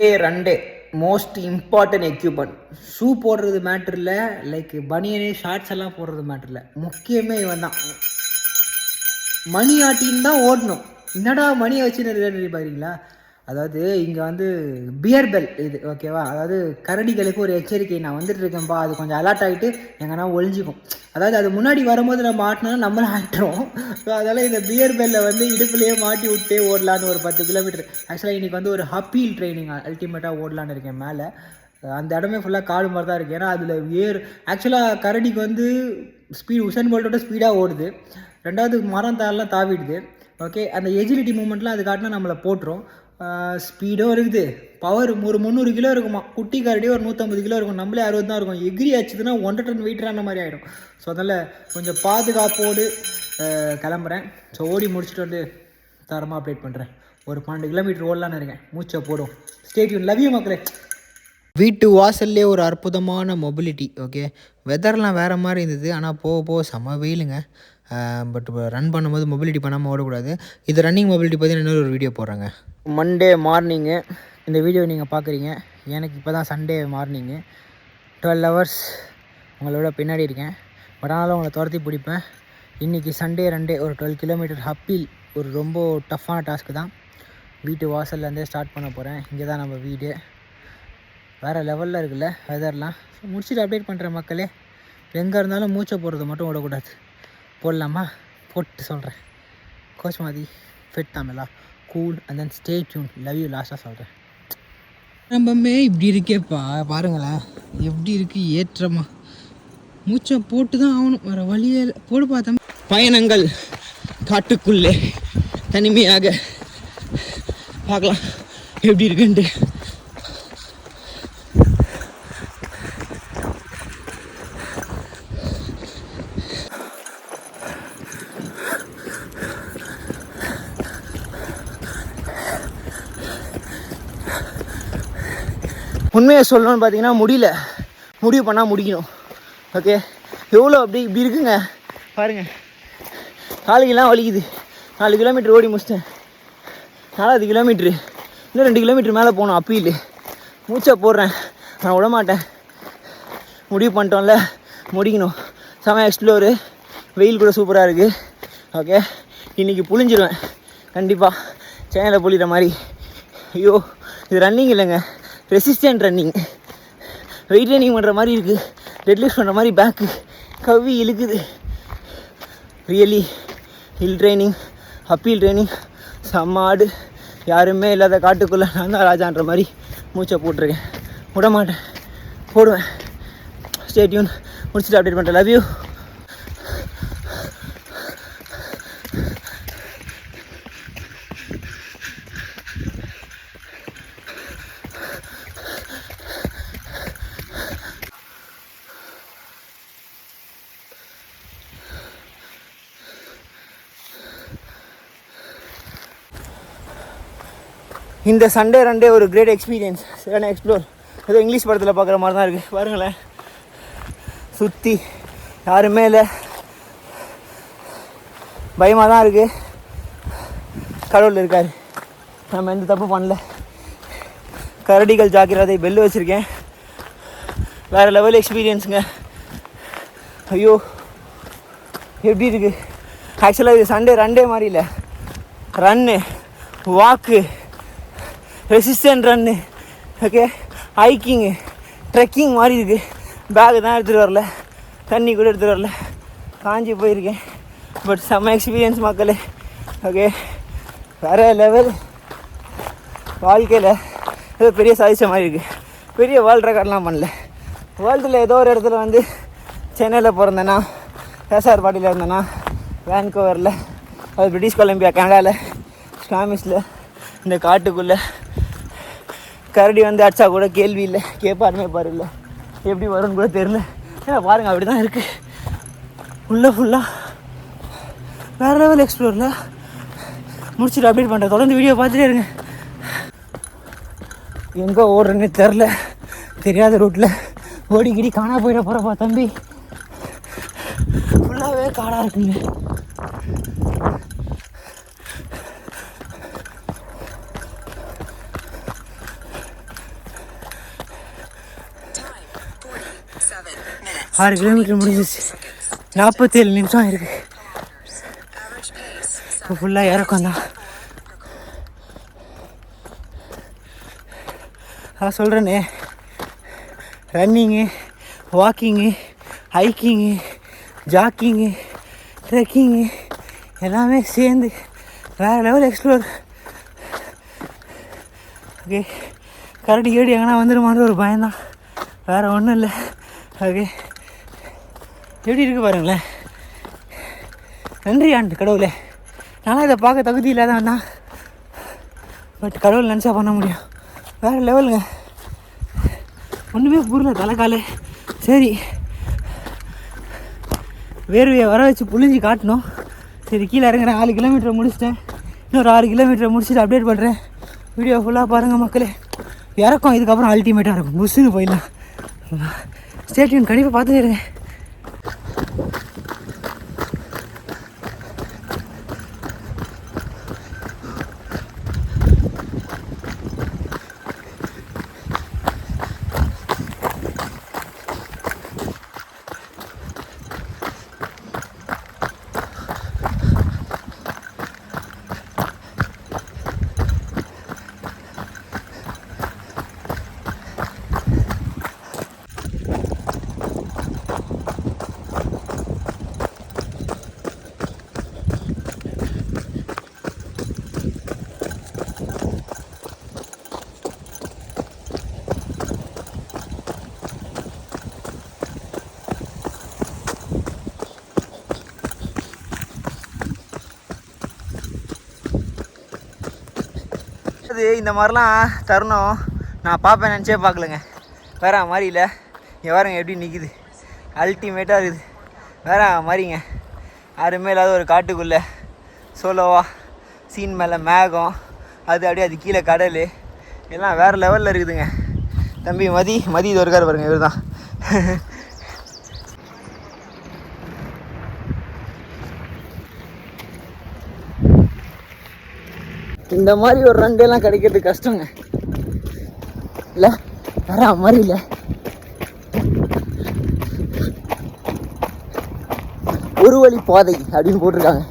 ரெண்டு. Most important equipment shoe போடுறது matter இல்லை. லைக் பனியனு ஷார்ட்ஸ் எல்லாம் போடுறது மேட்ரு இல்லை. முக்கியமே இவன் தான். மணி ஆட்டின்னு தான் ஓடணும். என்னடா மணியை வச்சுன்னு பாருங்களா அதாவது இங்கே வந்து பியர் பெல் இது ஓகேவா அதாவது கரடிகளுக்கு ஒரு எச்சரிக்கை. நான் வந்துட்டு இருக்கேன்ப்பா அது கொஞ்சம் அலர்ட் ஆகிட்டு எங்கன்னா ஒழிஞ்சிக்கும் அதாவது அது முன்னாடி வரும்போது நம்ம மாட்டினா நம்மளும் ஆட்டுறோம். ஸோ அதனால் இந்த பியர் பெல்லை வந்து இடுப்புலேயே மாட்டி விட்டே ஓடலான்னு ஒரு பத்து கிலோமீட்டர் ஆக்சுவலாக இன்றைக்கி வந்து ஒரு ஹப்பீல் ட்ரைனிங் அல்டிமேட்டாக ஓடலான்னு இருக்கேன் மேலே. அந்த இடமே ஃபுல்லாக காடு மாதிரி தான் இருக்குது ஏன்னா அதில் ஏர் ஆக்சுவலாக கரடிக்கு வந்து ஸ்பீட் உசன் போல்ட்டோட ஸ்பீடாக ஓடுது. ரெண்டாவது மரம் தாரெலாம் தாவிடுது. ஓகே அந்த எஜிலிட்டி மூமெண்ட்லாம் அது காட்டினா நம்மளை போட்டுரும். ஸ்பீடும் இருக்குது. பவர் ஒரு முந்நூறு கிலோ இருக்குமா? குட்டி காரடியே ஒரு நூற்றம்பது கிலோ இருக்கும். நம்மளே அறுபது தான் இருக்கும். எகிரி ஆச்சுதுன்னா ஒன்றரை டன் வெயிட்ரான மாதிரி ஆகிடும் ஸோ அதனால் கொஞ்சம் பாதுகாப்போடு கிளம்புறேன். ஸோ ஓடி முடிச்சுட்டு வந்து தரமாக அப்டேட் பண்ணுறேன் ஒரு பன்னெண்டு கிலோமீட்டர் ஓடலான்னு இருக்கேன். மூச்சை போடும். ஸ்டேட்யூன் லவ் யூ மக்களே. வீட்டு வாசல்லே ஒரு அற்புதமான மொபிலிட்டி ஓகே வெதர்லாம் வேறு மாதிரி இருந்தது. ஆனால் போக போக செம வெயிலுங்க. பட் ரன் பண்ணும்போது மொபிலிட்டி பண்ணாமல் ஓடக்கூடாது. இது ரன்னிங் மொபிலிட்டி பற்றி இன்னொரு இன்னொரு வீடியோ போடுறேங்க. மண்டே மார்னிங்கு இந்த வீடியோ நீங்கள் பார்க்குறீங்க எனக்கு இப்போ தான் சண்டே மார்னிங்கு டுவெல் ஹவர்ஸ் உங்களோட பின்னாடி இருக்கேன். பட் ஆனாலும் உங்களை துரத்தி பிடிப்பேன். இன்றைக்கி சண்டே ரெண்டே ஒரு டுவெல் கிலோமீட்டர் ஹப்பீல் ஒரு ரொம்ப டஃப்பான டாஸ்க்கு தான். வீட்டு வாசல்லேருந்தே ஸ்டார்ட் பண்ண போகிறேன் இங்கே தான் நம்ம வீடு. வேறு லெவலில் இருக்குல்ல வெதர்லாம் முடிச்சுட்டு அப்டேட் பண்ணுற மக்களே. எங்கே இருந்தாலும் மூச்சை போடுறது மட்டும் விடக்கூடாது போடலாமா? போட்டு சொல்கிறேன் கோச் மாதிரி fit Tamizha? Cool and then stay tune love you லாஸ்ட்டாக சொல்கிறேன் நம்பமே இப்படி இருக்கேப்பா பாருங்களேன். எப்படி இருக்கு ஏற்றமா. மூச்சை போட்டு தான் ஆகணும். வர வழியே போடு பார்த்தா பயணங்கள் காட்டுக்குள்ளே தனிமையாக பார்க்கலாம். எப்படி இருக்குன்ட்டு. உண்மையை சொல்லணும்னு பார்த்தீங்கன்னா முடியல. முடிவு பண்ணால் முடிக்கணும். ஓகே எவ்வளோ அப்படி இப்படி இருக்குங்க? பாருங்கள் காலுக்கெல்லாம் வலிக்குது. நாலு கிலோமீட்டர் ஓடி முடிச்சிட்டேன். நாலாவது கிலோமீட்ரு இன்னும் ரெண்டு கிலோமீட்டர் மேலே போகணும் அப்பீல் மூச்சை போடுறேன். நான் விட மாட்டேன். முடிவு பண்ணிட்டோம்ல. முடிக்கணும். செம எக்ஸ்ப்ளோரு வெயில் கூட சூப்பராக இருக்குது ஓகே இன்றைக்கி புழிஞ்சிருவேன். கண்டிப்பாக சேனலில் புளிகிற மாதிரி. ஐயோ இது ரன்னிங் இல்லைங்க. ரெசிஸ்டன்ட் ரன்னிங் வெயிட் ரன்னிங் பண்ணுற மாதிரி இருக்குது டெட்லிஃப்ட் பண்ணுற மாதிரி பேக்கு கவ்வி இழுக்குது. Really hill training appeal training செம்ம ஆடு யாருமே இல்லாத காட்டுக்குள்ளே நான் தான் ராஜான்ற மாதிரி மூச்சை போட்டிருக்கேன். விட மாட்டேன் போடுவேன் ஸ்டேட்யூன் முடிச்சுட்டு அப்டேட் பண்ணுறேன் லவ் யூ இந்த சண்டே ரண்டே ஒரு கிரேட் எக்ஸ்பீரியன்ஸ் சரியான எக்ஸ்ப்ளோர் ஏதோ இங்கிலீஷ் படத்தில் பார்க்குற மாதிரி தான் இருக்குது பாருங்களேன். சுற்றி யாருமே இல்லை. பயமாக தான் இருக்குது கடவுள் இருக்கார். நம்ம எந்த தப்பு பண்ணல. கரடிகள் ஜாக்கிரதை பெல்லு வச்சுருக்கேன். வேறு லெவல் எக்ஸ்பீரியன்ஸுங்க ஐயோ எப்படி இருக்குது ஆக்சுவலாக இது சண்டே ரண்டே மாதிரி இல்லை. Run walk resistant run okay hiking trekking மாதிரி இருக்குது பேகு தான் எடுத்துகிட்டு வரல. தண்ணி கூட எடுத்துகிட்டு வரல. காஞ்சி போயிருக்கேன். பட் செம்ம எக்ஸ்பீரியன்ஸ் மக்களே. ஓகே வேறு லெவல் வாழ்க்கையில் ஏதோ பெரிய சாதிச்ச மாதிரி இருக்குது பெரிய வேர்ல்ட் ரெக்கார்ட்லாம் பண்ணல. வேர்ல்டில் ஏதோ ஒரு இடத்துல வந்து சென்னையில் பிறந்தேன்னா எஸ்ஆர் பாட்டியில் இருந்தேன்னா வேன்கோவரில் அது பிரிட்டிஷ் கொலம்பியா கனடாவில் ஸ்காமிஸில் இந்த காட்டுக்குள்ளே கரடி வந்து அடிச்சா கூட கேள்வி இல்லை. கேட்பாருமே பாரு இல்லை எப்படி வரும்னு கூட தெரில ஏன்னா பாருங்கள் அப்படி தான் இருக்குது ஃபுல்லாக ஃபுல்லாக வேறு லெவல் எக்ஸ்ப்ளோரில் முடிச்சுட்டு அப்டேட் பண்ணுறேன் தொடர்ந்து வீடியோ பார்த்துட்டே இருங்க. எங்கே ஓடுறேன்னு தெரில தெரியாத ரூட்டில் ஓடிக்கிடி காணா போயிட போகிறப்பா தம்பி. ஃபுல்லாகவே காடாக இருக்குங்க. ஆறு கிலோமீட்டர் முடிஞ்சிச்சு. நாற்பத்தேழு நிமிஷம் இருக்கு இப்போ ஃபுல்லாக இறக்கம் தான். நான் சொல்கிறேனே running walking hiking jogging trekking எல்லாமே சேர்ந்து வேறு லெவல் எக்ஸ்ப்ளோர் ஓகே கரடி கேடி எங்கன்னா வந்துடுமான்ற ஒரு பயம்தான். வேறு ஒன்றும் இல்லை. ஓகே எப்படி இருக்கு பாருங்களேன். நன்றி ஆண்டு கடவுளே. நானும் இதை பார்க்க தகுதி இல்லாதவன் தான் பட் கடவுள் நினச்சா பண்ண முடியும். வேறு லெவலுங்க. ஒன்றுமே புரியல தலைக்காலு சரி. வேர்வையை வர வச்சு புழிஞ்சு காட்டணும். சரி கீழே இறங்குறேன். நாலு கிலோமீட்டர் முடிச்சிட்டேன். இன்னொரு ஆறு கிலோமீட்டர் முடிச்சுட்டு அப்டேட் பண்ணுறேன் வீடியோ ஃபுல்லாக பாருங்கள் மக்களே. இறக்கம் இதுக்கப்புறம் அல்டிமேட்டாக இருக்கும். புஷ்ஷுன்னு போயிடலாம். ஸ்டேட்யூன் கண்டிப்பாக பார்த்துட்டு இருங்க. அது இந்த மாதிரிலாம் தருணம் நான் பார்ப்பேன் நினச்சே பார்க்கலங்க. வேற மாதிரி இல்லை. இங்கே வரங்க எப்படி நிற்கிது அல்டிமேட்டாக இருக்குது. வேற மாதிரிங்க. யாருமே இல்லாத ஒரு காட்டுக்குள்ளே. சோலோவா சீன் மேலே மேகம் அது அப்படியே அது கீழே கடல். எல்லாம் வேறு லெவலில் இருக்குதுங்க. தம்பி மதி மதி இது ஒருக்கார் பாருங்க இவர் தான் இந்த மாதிரி ஒரு ரங்கெல்லாம் கிடைக்கிறது கஷ்டங்க. இல்லை வர மாதிரி இல்லை. ஒரு வழி பாதை அப்படின்னு போட்டிருக்காங்க.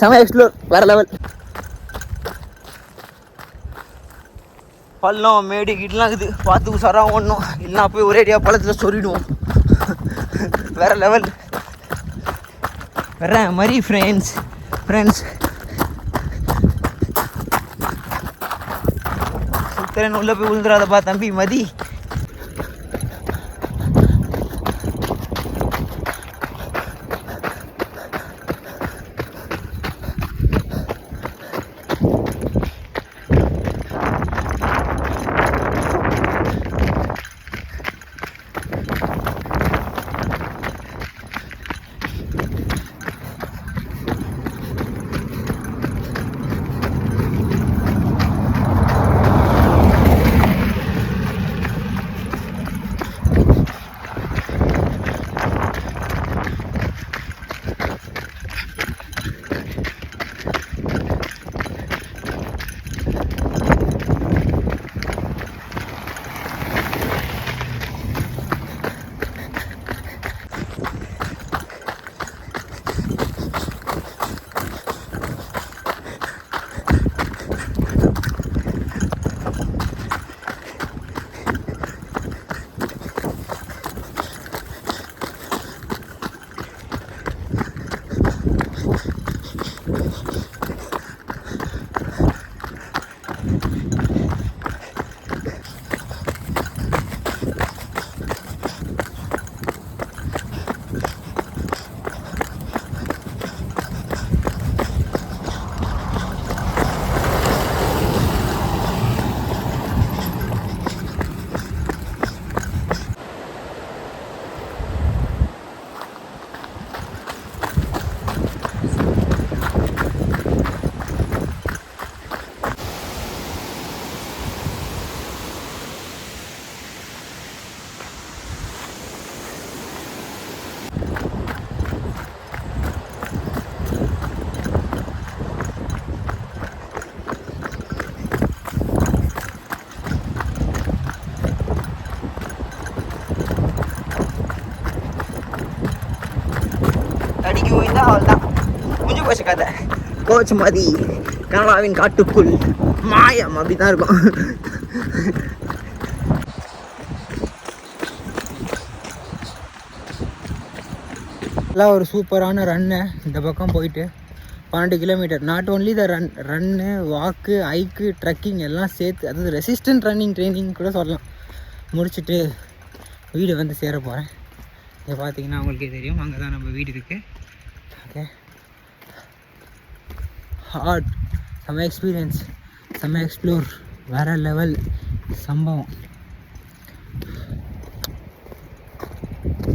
செம எக்ஸ்ப்ளோர் வேற லெவல் பள்ளம் மேடு கிட்டலாம் இருக்குது. பார்த்து உசாராக ஓடணும். இல்லைன்னா போய் ஒரேடியாக பள்ளத்தில் சொல்லிடுவோம். வேற லெவல் வர்றேன் மாதிரி ஃப்ரெண்ட்ஸ் ஃப்ரெண்ட்ஸ் சுத்திரன் உள்ளே போய் உழுந்துடாதப்பா தம்பி மதி. கோச் கதை கோச் மதி கனடாவின் காட்டுக்குள் மாயம் அப்படி தான் இருக்கும். எல்லாம் ஒரு சூப்பரான ரன்னு இந்த பக்கம் போயிட்டு பன்னெண்டு kilometre not only the run run walk hike trekking எல்லாம் சேர்த்து அதாவது ரெசிஸ்டன்ட் ரன்னிங் ட்ரைனிங் கூட சொல்லலாம். முடிச்சுட்டு வீடு வந்து சேர போகிறேன் இங்கே பார்த்தீங்கன்னா உங்களுக்கே தெரியும். அங்கே தான் நம்ம வீடு இருக்குது okay heart some experience some explore vera level संभव